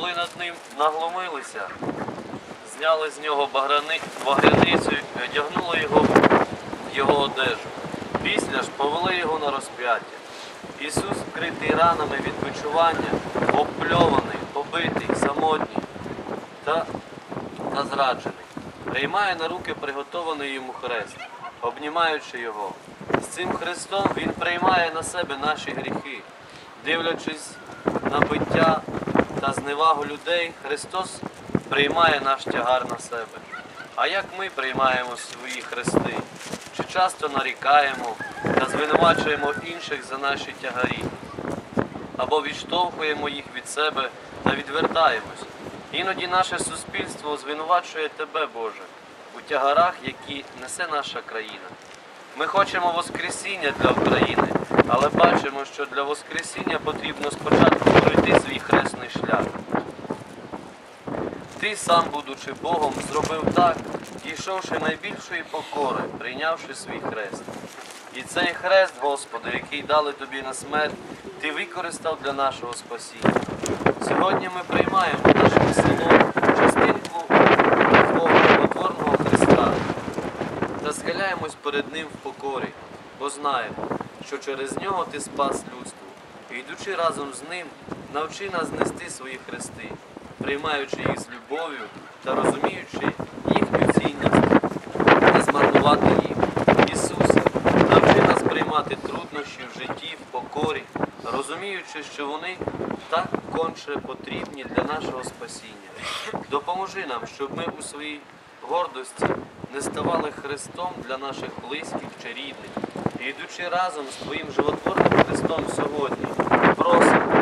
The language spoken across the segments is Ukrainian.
коли над ним нагломилися, зняли з нього багряни- багряницю і одягнули його в його одежу. Після ж повели його на розп'яття. Ісус, вкритий ранами від бичування, обпльований, побитий, самотній та, та зраджений, приймає на руки приготований йому хрест, обнімаючи його. З цим хрестом Він приймає на себе наші гріхи. Дивлячись на биття та зневагу людей, Христос приймає наш тягар на себе. А як ми приймаємо свої хрести? Чи часто нарікаємо та звинувачуємо інших за наші тягарі? або відштовхуємо їх від себе та відвертаємось. Іноді наше суспільство звинувачує тебе, Боже, у тягарах, які несе наша країна. Ми хочемо Воскресіння для України, але бачимо, що для Воскресіння потрібно спочатку пройти свій хресний шлях. Ти сам, будучи Богом, зробив так, дійшовши найбільшої покори, прийнявши свій хрест. І цей хрест, Господи, який дали тобі на смерть, ти використав для нашого спасіння. Сьогодні ми приймаємо в наше село частинку Твого животворного Христа та схиляємось перед Ним в покорі, бо знаємо, що через нього ти спас людство. І йдучи разом з ним, навчи нас нести свої хрести, приймаючи їх з любов'ю та розуміючи їхню цінність, не змарнувати їх. Ісусе, навчи нас приймати труднощі в житті, в покорі, розуміючи, що вони так конче потрібні для нашого спасіння. Допоможи нам, щоб ми у своїй гордості не ставали Христом для наших близьких чи рідних. І йдучи разом з Твоїм животворним Христом сьогодні, просимо,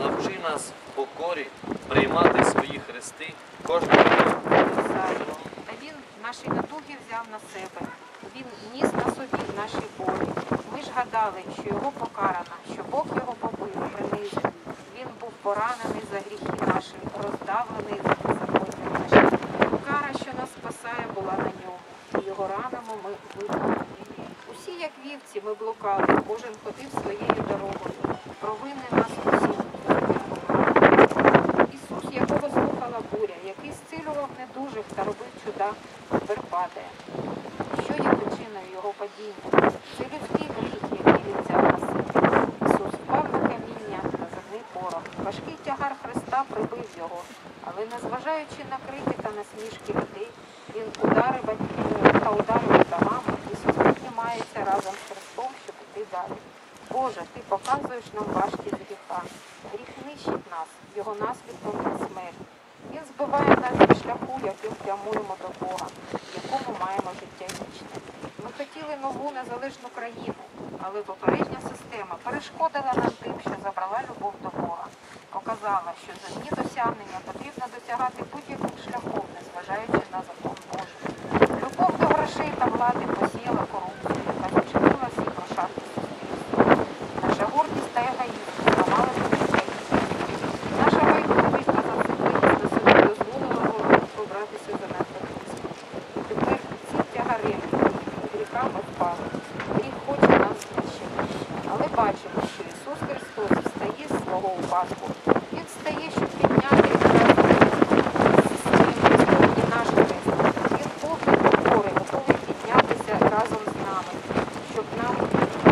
навчи нас покорі приймати свої хрести кожного дня. Він наші недуги взяв на себе. Він ніс на собі наші болі. Ми ж гадали, що його покарано, що Бог його побив, принизив. Він був поранений за гріхи наші, роздавлений за беззаконня наші. Кара, що нас спасає, була на ньому. І його ранами ми виправдані. Усі, як вівці, ми блукали, кожен ходив своєю дорогою. Провини нас усіх. Ісус, якого слухала буря, який зцілював недужих та робив чуда, тепер падає. Що є причиною його падіння? Це людський гріх, який він взяв на себе. Ісус впав на каміння та загнив порох. Важкий тягар Христа прибив його, але незважаючи на крики та насмішки людей, він ударив та ударив ногами. Ісус піднімається разом з Христом, щоб іти далі. Боже, ти показуєш нам важкість гріха. Гріх нищить нас, його наслідком є смерть. Він збиває нас зі шляху, яким прямуємо до Бога, якому маємо життя вічне. Ми хотіли нову незалежну країну, але попередня система перешкодила нам тим, що забрала любов до Бога. Показала, що за її досягнення потрібно досягати будь-яким шляхом, незважаючи на закон Божий. Любов до грошей та влади посіяла корупцію, яка зачинила всі прошарки суспільства. Наша гордість та егоїзм зламали життя Наша байдужість та зацикленість на собі дозволила ворогу побратися занадто близько. І тепер ці тягари гріхами впали. Гріх хоче нас знищити. Але бачимо, що Ісус Христос встає з упадку. Він встає, щоб підняти і наш хрест. Він повний покори, готовий піднятися разом з нами. Щоб нам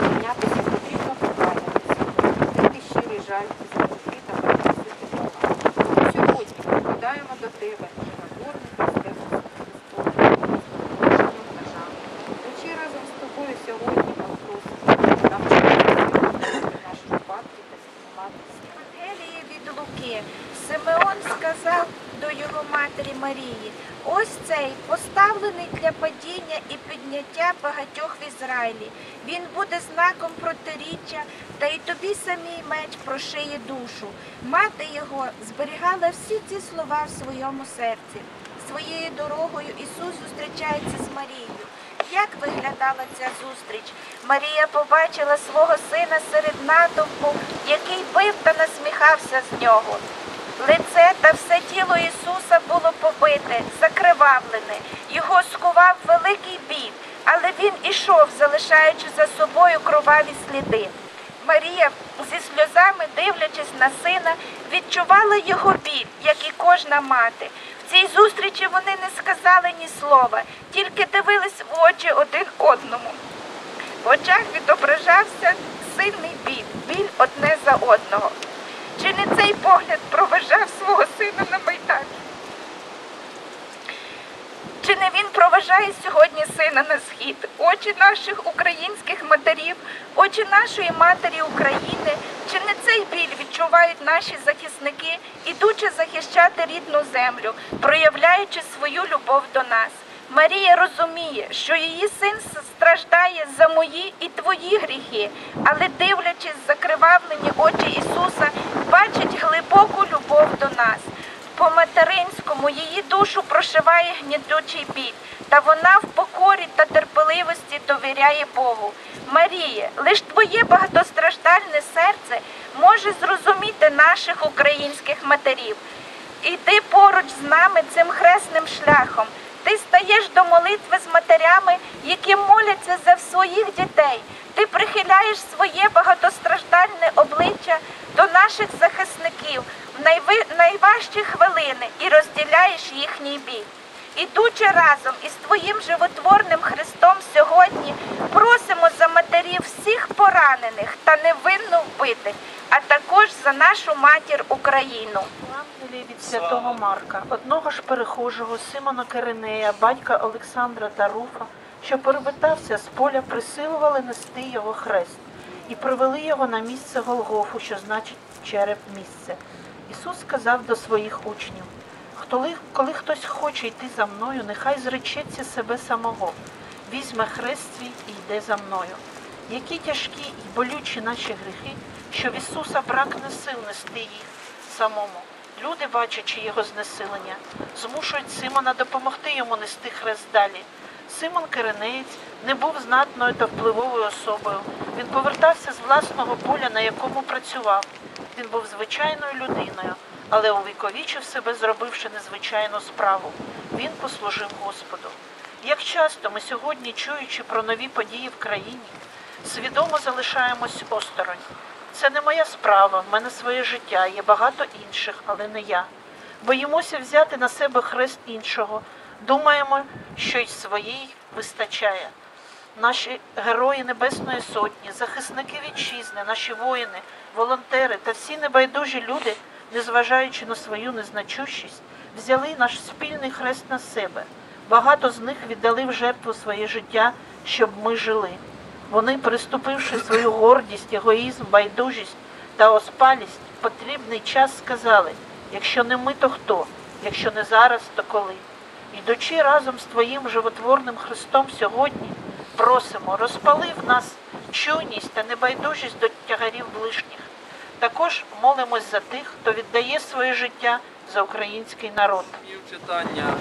піднятися, потрібно покаятися. Ти щирий жаль за гріхи та припустити Бога. Тому сьогодні покладаємо до тебе животворний Христе Речі разом з тобою сьогодні ми просимо. Навчити наші випадки та зніматися. Євангелії від Луки Симеон сказав до його матері Марії: ось цей поставлений для падіння і підняття багатьох в Ізраїлі. Він буде знаком протиріччя, та й тобі самій меч прошиє душу. Мати його зберігала всі ці слова в своєму серці. Своєю дорогою Ісус зустрічається з Марією. Як виглядала ця зустріч? Марія побачила свого сина серед натовпу, який бив та насміхався з нього. Лице та все тіло Ісуса було побите, закривавлене. Його скував великий біль, але він ішов, залишаючи за собою кроваві сліди. Марія зі сльозами, дивлячись на сина, відчувала його біль, як і кожна мати. В цій зустрічі вони не сказали ні слова, тільки дивились в очі один одному. В очах відображався сильний біль, біль одне за одного. Чи не цей погляд проважав свого сина на майдані? Чи не він проважає сьогодні сина на схід? Очі наших українських матерів, очі нашої матері України. Чи не цей біль відчувають наші захисники, ідучи захищати рідну землю, проявляючи свою любов до нас? Марія розуміє, що її син страждає за мої і твої гріхи, але дивлячись закривавлені очі Ісуса, бачить глибоку любов до нас. По материнському її душу прошиває гнітючий біль, та вона в покорі та терпеливості довіряє Богу. Маріє, лиш твоє багатостраждальне серце може зрозуміти наших українських матерів. Іди поруч з нами цим хресним шляхом. Ти стаєш до молитви з матерями, які моляться за своїх дітей. Ти прихиляєш своє багатостраждальне обличчя до наших захисників в найважчі хвилини і розділяєш їхній біль. Ідучи разом із твоїм животворним Христом сьогодні, просимо за матерів всіх поранених та невинно вбитих, а також за нашу матір Україну. Євангелії від святого Марка, одного ж перехожого Симона Киринея, батька Олександра та Руфа, що перевертався з поля, присилували нести його хрест і привели його на місце Голгофу, що значить череп місце. Ісус сказав до своїх учнів: «Хто- коли хтось хоче йти за мною, нехай зречеться себе самого, візьме хрест свій і йде за мною. Які тяжкі і болючі наші гріхи, що в Ісуса бракне сил нести їх самому. Люди, бачачи його знесилення, змушують Симона допомогти йому нести хрест далі. Симон Киринеєць не був знатною та впливовою особою. Він повертався з власного поля, на якому працював. Він був звичайною людиною, але увіковічив себе, зробивши незвичайну справу. Він послужив Господу. Як часто ми сьогодні, чуючи про нові події в країні, свідомо залишаємось осторонь. Це не моя справа, в мене своє життя, є багато інших, але не я. Боїмося взяти на себе хрест іншого, думаємо, що й своїй вистачає. Наші герої Небесної Сотні, захисники вітчизни, наші воїни, волонтери та всі небайдужі люди, незважаючи на свою незначущість, взяли наш спільний хрест на себе. Багато з них віддали в жертву своє життя, щоб ми жили. Вони, переступивши свою гордість, егоїзм, байдужість та оспалість, в потрібний час сказали: якщо не ми, то хто? Якщо не зараз, то коли? Ідучи разом з Твоїм животворним Христом сьогодні, просимо, розпали в нас чуйність та небайдужість до тягарів ближніх. Також молимось за тих, хто віддає своє життя за український народ. Читання.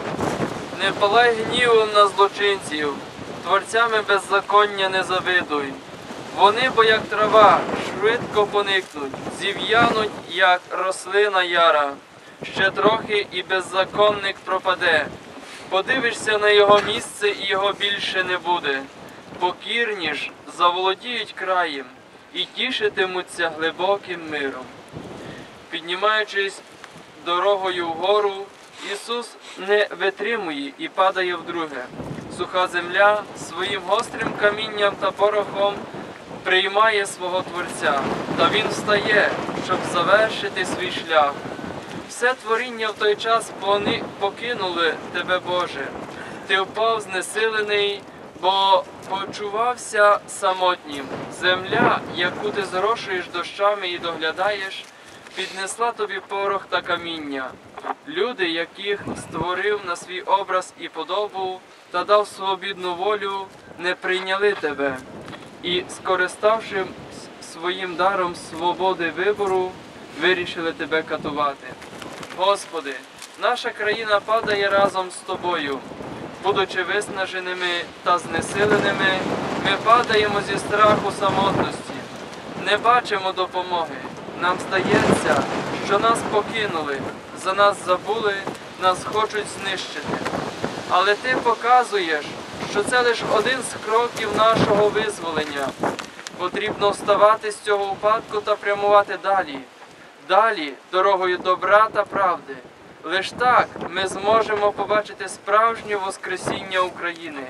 Не палай гнівом на злочинців, творцями беззаконня не завидуй. Вони, бо як трава, швидко поникнуть, зів'януть, як рослина яра. Ще трохи і беззаконник пропаде. Подивишся на його місце, і його більше не буде. Покірні ж заволодіють краєм і тішитимуться глибоким миром. Піднімаючись дорогою вгору, Ісус не витримує і падає вдруге. Суха земля своїм гострим камінням та порохом приймає свого Творця, та Він встає, щоб завершити свій шлях. Все творіння в той час покинули тебе, Боже. Ти впав знесилений, бо почувався самотнім. Земля, яку ти зрошуєш дощами і доглядаєш, піднесла тобі порох та каміння. Люди, яких створив на свій образ і подобу та дав свобідну волю, не прийняли тебе і, скориставши своїм даром свободи вибору, вирішили тебе катувати. Господи, наша країна падає разом з тобою. Будучи виснаженими та знесиленими, ми падаємо зі страху самотності, не бачимо допомоги. Нам здається, що нас покинули, за нас забули, нас хочуть знищити. Але ти показуєш, що це лише один з кроків нашого визволення. Потрібно вставати з цього упадку та прямувати далі. Далі дорогою добра та правди. Лиш так ми зможемо побачити справжнє Воскресіння України.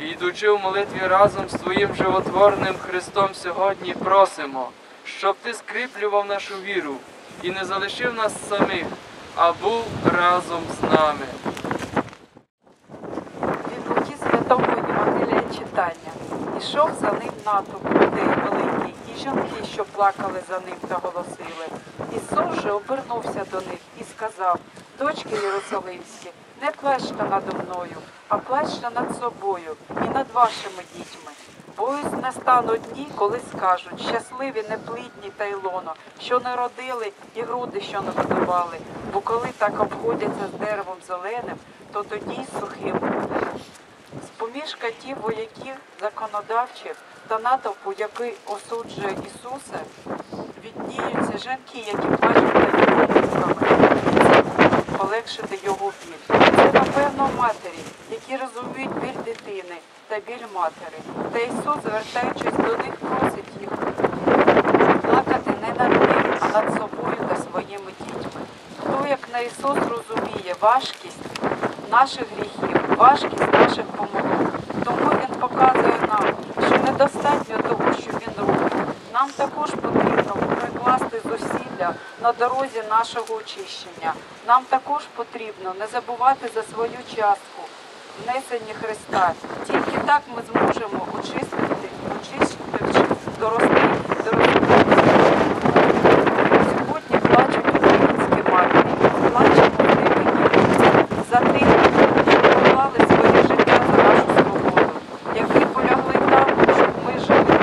І йдучи в молитві разом з Твоїм животворним Христом сьогодні, просимо, щоб Ти скріплював нашу віру і не залишив нас самих, а був разом з нами. Від Луки святого Євангелія читання. Ішов за ним натовп людей жінки, що плакали за ним та голосили. Ісус же обернувся до них і сказав, дочки Єрусалимські, не плачте надо мною, а плачте над собою і над вашими дітьми. Бо ось настануть дні, коли скажуть, щасливі неплідні та й що не родили, і груди, що не годували. Бо коли так обходяться з деревом зеленим, то тоді й сухим буде. З-поміж катів вояків законодавчих та натовпу, який осуджує Ісуса, відніються жінки, які плачуть над його муками. Це полегшити його біль. Це напевно матері, які розуміють біль дитини та біль матері. Та Ісус, звертаючись до них, просить їх плакати не над ним, а над собою та своїми дітьми. Хто, як на Ісус, розуміє важкість наших гріхів, важкість наших помилок. Тому Він показує нам, що недостатньо того, що Він робить. Нам також потрібно прикласти зусилля на дорозі нашого очищення. Нам також потрібно не забувати за свою частку внесення Христа. Тільки так ми зможемо очистити, очистити, дорости, дорости. Сьогодні плачуть українські матері, плачемо з ними діти, за тих, що поклали своє життя за нашу свободу, які полягли там, щоб ми жили.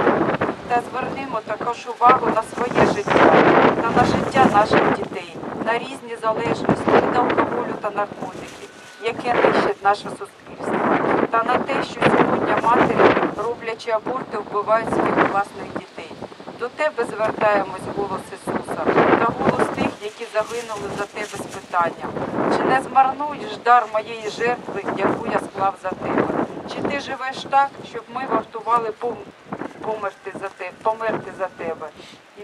Та звернемо також увагу на своє життя та на життя наших дітей, на різні залежності від алкоголю та наркотиків, яке нищить наше суспільство, та на те, що сьогодні матері, роблячи аборти, вбивають своїх власних дітей. До тебе звертаємось голос Ісуса та голос тих, які загинули за тебе з питанням. Чи не змарнуєш дар моєї жертви, яку я склав за тебе? Чи ти живеш так, щоб ми вартували пом- померти за те, померти за тебе?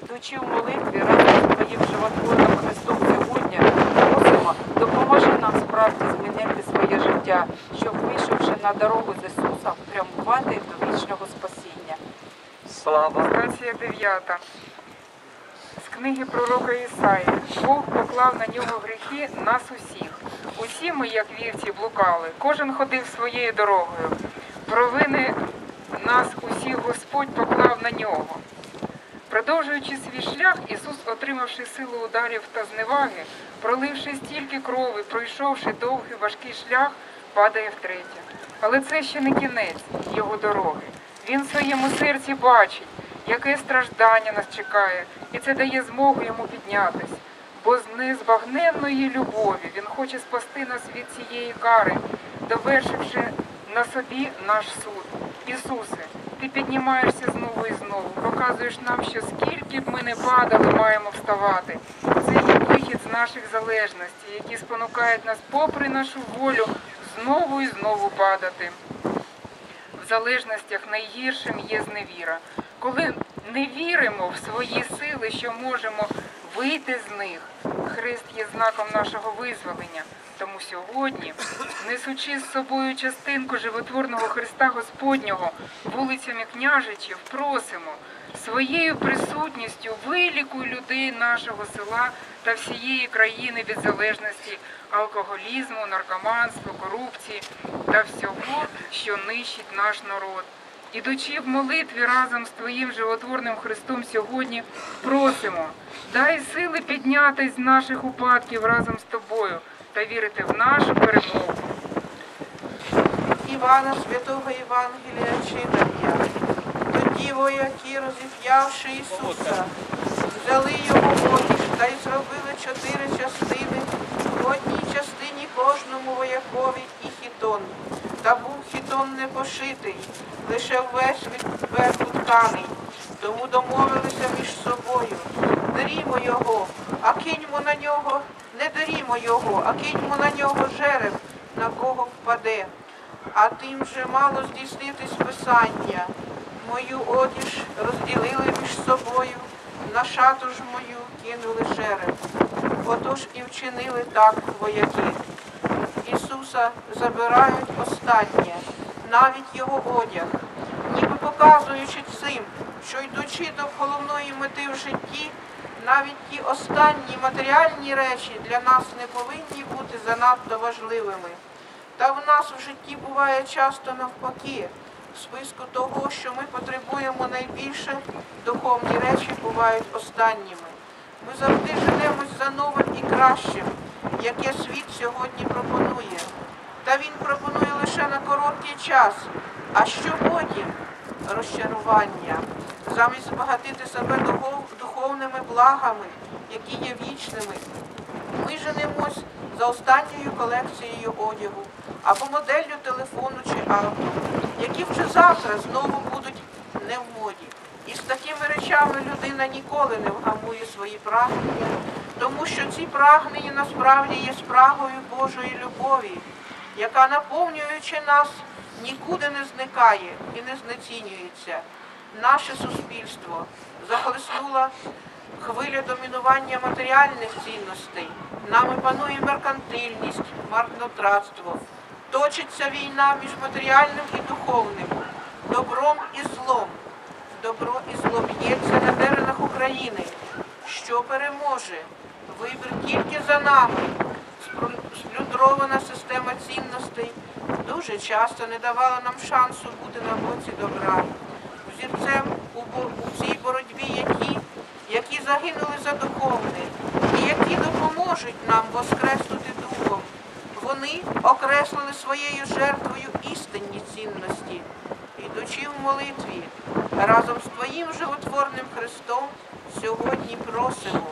Ідучи в молитві разом з твоїм животворним Христом просимо, допоможи нам справді змінити своє життя, щоб вийшовши на дорогу з Ісусом, прямувати до вічного спасіння. Слава Стація 9. З книги пророка Ісаї. Бог поклав на нього гріхи нас усіх. Усі ми, як вівці, блукали, кожен ходив своєю дорогою. Провини нас усіх Господь поклав на нього. Продовжуючи свій шлях, Ісус, отримавши силу ударів та зневаги, проливши стільки крови, пройшовши довгий важкий шлях, падає втретє. Але це ще не кінець його дороги. Він в своєму серці бачить, яке страждання нас чекає, і це дає змогу йому піднятись. Бо з незбагненної любові він хоче спасти нас від цієї кари, довершивши на собі наш суд. Ісусе, ти піднімаєшся знову і знову, показуєш нам, що скільки б ми не падали, маємо вставати. Це є вихід з наших залежностей, які спонукають нас, попри нашу волю, знову і знову падати. В залежностях найгіршим є зневіра. Коли не віримо в свої сили, що можемо вийти з них, хрест є знаком нашого визволення. Тому сьогодні, несучи з собою частинку животворного Христа Господнього вулицями княжичів, просимо своєю присутністю вилікуй людей нашого села та всієї країни від залежності алкоголізму, наркоманства, корупції та всього, що нищить наш народ. Ідучи в молитві разом з Твоїм животворним Христом сьогодні, просимо, дай сили піднятись з наших упадків разом з тобою та вірити в нашу перемогу. Івана Святого Євангелія читання. Тоді вояки, розіп'явши Ісуса, взяли його в одіж та й зробили чотири частини, в одній частині кожному воякові і хітон. Та був хітон не пошитий, лише весь від верху тканий. Тому домовилися між собою. Дарімо його, а киньмо на нього, не дарімо його, а киньмо на нього жереб, на кого впаде. А тим же мало здійснитись писання. Мою одіж розділили між собою, на шату ж мою кинули жереб. Отож і вчинили так вояки. Ісуса забирають останнє, навіть його одяг, ніби показуючи цим, що йдучи до головної мети в житті, навіть ті останні матеріальні речі для нас не повинні бути занадто важливими. Та в нас в житті буває часто навпаки. В списку того, що ми потребуємо найбільше, духовні речі бувають останніми. Ми завжди женемось за новим і кращим, яке світ сьогодні пропонує. Та він пропонує лише на короткий час. А що потім? Розчарування. Замість збагатити себе духовними благами, які є вічними, ми женемось за останньою колекцією одягу або моделлю телефону чи авто, які вже завтра знову будуть не в моді. І з такими речами людина ніколи не вгамує свої прагнення, тому що ці прагнення насправді є спрагою Божої любові, яка, наповнюючи нас, нікуди не зникає і не знецінюється. Наше суспільство захлеснула хвиля домінування матеріальних цінностей. Нами панує меркантильність, марнотратство. Точиться війна між матеріальним і духовним, добром і злом. Добро і зло б'ється на теренах України. Що переможе? Вибір тільки за нами. Сплюндрована система цінностей дуже часто не давала нам шансу бути на боці добра. Взірцем у, у цій боротьбі які, які загинули за духовне, і які допоможуть нам воскреснути духом. Вони окреслили своєю жертвою істинні цінності, ідучи в молитві разом з Твоїм животворним Христом, сьогодні просимо,